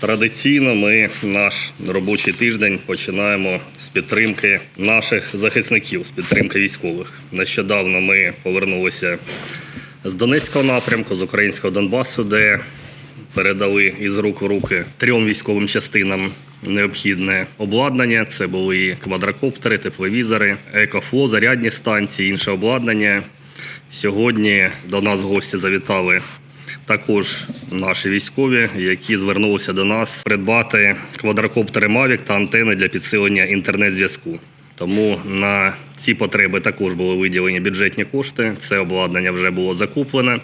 Традиційно ми наш робочий тиждень починаємо з підтримки наших захисників, з підтримки військових. Нещодавно ми повернулися з Донецького напрямку, з українського Донбасу, де передали із рук в руки трьом військовим частинам необхідне обладнання. Це були квадрокоптери, тепловізори, екофло, зарядні станції, інше обладнання. Сьогодні до нас гості завітали також наші військові, які звернулися до нас придбати квадрокоптери Mavic та антени для підсилення інтернет-зв'язку. Тому на ці потреби також були виділені бюджетні кошти. Це обладнання вже було закуплене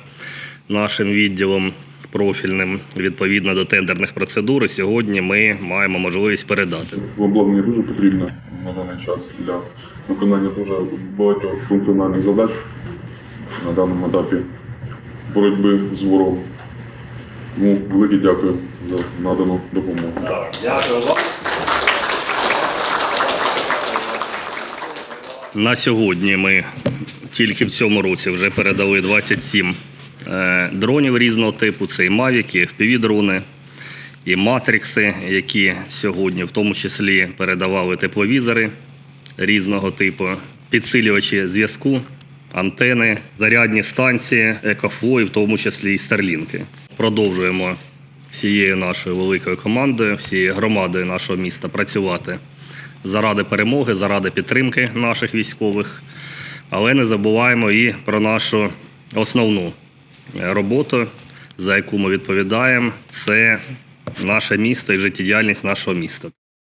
нашим відділом профільним відповідно до тендерних процедур. Сьогодні ми маємо можливість передати. Обладнання дуже потрібне на даний час для виконання дуже багатьох функціональних задач на даному етапі боротьби з ворогом. Тому велике дякую за надану допомогу. Дякую вам. На сьогодні ми тільки в цьому році вже передали 27 е, дронів різного типу. Це і Mavic, і FPV-дрони, і матрикси, які сьогодні в тому числі передавали тепловізори різного типу, підсилювачі зв'язку, антени, зарядні станції, екофло, і в тому числі і старлінки. Продовжуємо всією нашою великою командою, всією громадою нашого міста працювати заради перемоги, заради підтримки наших військових. Але не забуваємо і про нашу основну роботу, за яку ми відповідаємо. Це наше місто і життєдіяльність нашого міста.